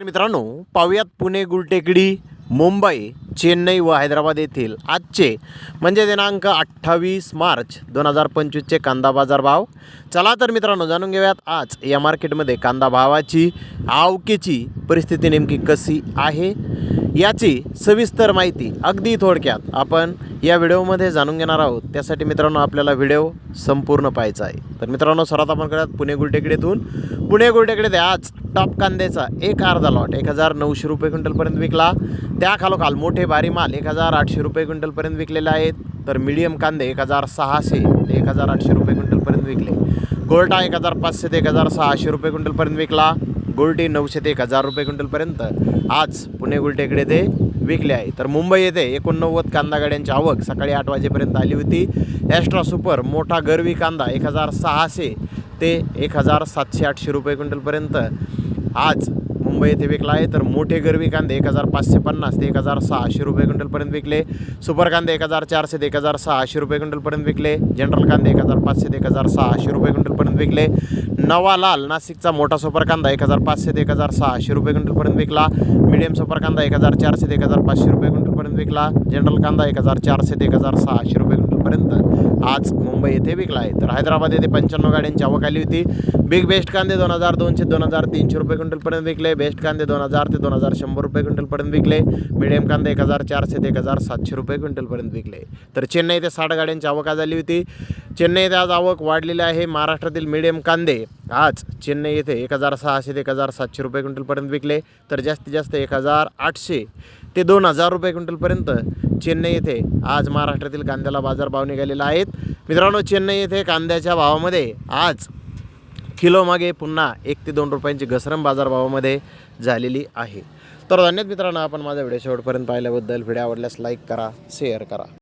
मित्रांनो पाहुयात पुणे गुलटेकडी मुंबई चेन्नई व हैदराबाद येथील आजचे म्हणजे दिनांक अठ्ठावीस मार्च दोन हजार पंचवीसचे कांदा बाजार भाव चला तर मित्रांनो जाणून घेऊयात आज या मार्केटमध्ये कांदा भावाची आवकेची परिस्थिती नेमकी कशी आहे याची सविस्तर माहिती अगदी थोडक्यात आपण या व्हिडिओमध्ये जाणून घेणार आहोत. त्यासाठी मित्रांनो आपल्याला व्हिडिओ संपूर्ण पाहायचा आहे. तर मित्रांनो सर्वात आपण कळत पुणे गुलटेकडीतून. पुणे गुलटेकडे आज टॉप कांद्याचा एक अर्धा लॉट. एक हजार नऊशे रुपये क्विंटलपर्यंत विकला. त्या खालोखाल मोठे भारी माल एक हजार आठशे रुपये क्विंटलपर्यंत विकलेले आहेत. तर मिडियम कांदे एक हजार सहाशे ते एक हजार आठशे रुपये क्विंटलपर्यंत विकले. गोल्टा एक हजार पाचशे ते एक हजार सहाशे रुपये क्विंटलपर्यंत विकला. गोल्टी नऊशे ते एक हजार रुपये क्विंटलपर्यंत आज पुणे गुलटेकडे ते विकले आहे. तर मुंबई येथे एकोणनव्वद कांदा गाड्यांची आवक सकाळी आठ वाजेपर्यंत आली होती. ॲस्ट्रा सुपर मोठा गरवी कांदा एक हजार सहाशे ते एक हजार सातशे आठशे रुपये क्विंटलपर्यंत आज मुंबई येथे विकला आहे. तर मोठे गरवी कांदे एक हजार पाचशे पन्नास ते एक हजार सहाशे रुपये क्विंटलपर्यंत विकले. सुपर कांदे एक हजार चारशे ते एक हजार सहाशे रुपये क्विंटलपर्यंत विकले. जनरल कांदे एक हजार पाचशे ते एक हजार सहाशे रुपये क्विंटलपर्यंत विकले. नवा लाल नाशिकचा मोठा सुपर कांदा एक हजार पाचशे ते एक हजार सहाशे रुपये क्विंटलपर्यंत विकला. मिडियम सुपर कांदा एक हजार चारशे ते एक हजार पाचशे रुपये क्विंटलपर्यंत विकला. जनरल कांदा एक हजार चारशे ते एक हजार सहाशे रुपये क्विंटलपर्यंत आज मुंबई येथे विकला आहे. तर हैदराबाद येथे पंच्याण्णव गाड्यांची आवक आली होती. बिग बेस्ट कांदे दोन हजार दोनशे दोन हजार तीनशे रुपये क्विंटलपर्यंत विकले. बेस्ट कांदे दोन हजार ते दोन हजार शंभर रुपये क्विंटलपर्यंत विकले. मिडियम कांदे एक हजार चारशे ते एक हजार सातशे रुपये क्विंटलपर्यंत विकले. तर चेन्नई येथे साठ गाड्यांची आवक आज आली होती. चेन्नई येथे आज आवक वाढलेली आहे. महाराष्ट्रातील मिडियम कांदे आज चेन्नई येथे एक हजार सहाशे ते एक हजार सातशे रुपये क्विंटलपर्यंत विकले. तर जास्तीत जास्त एक हजार आठशे ते दोन हजार रुपये क्विंटलपर्यंत चेन्नई येथे आज महाराष्ट्रातील कांद्याला बाजारभाव निघालेला आहेत. मित्रांनो चेन्नई येथे कांद्याच्या भावामध्ये आज किलोमागे पुन्हा एक ते दोन रुपयांची घसरम बाजारभावामध्ये झालेली आहे. तर धन्यवाद मित्रांनो आपण माझा व्हिडिओ शेवटपर्यंत पाहिल्याबद्दल. व्हिडिओ आवडल्यास लाईक करा शेअर करा.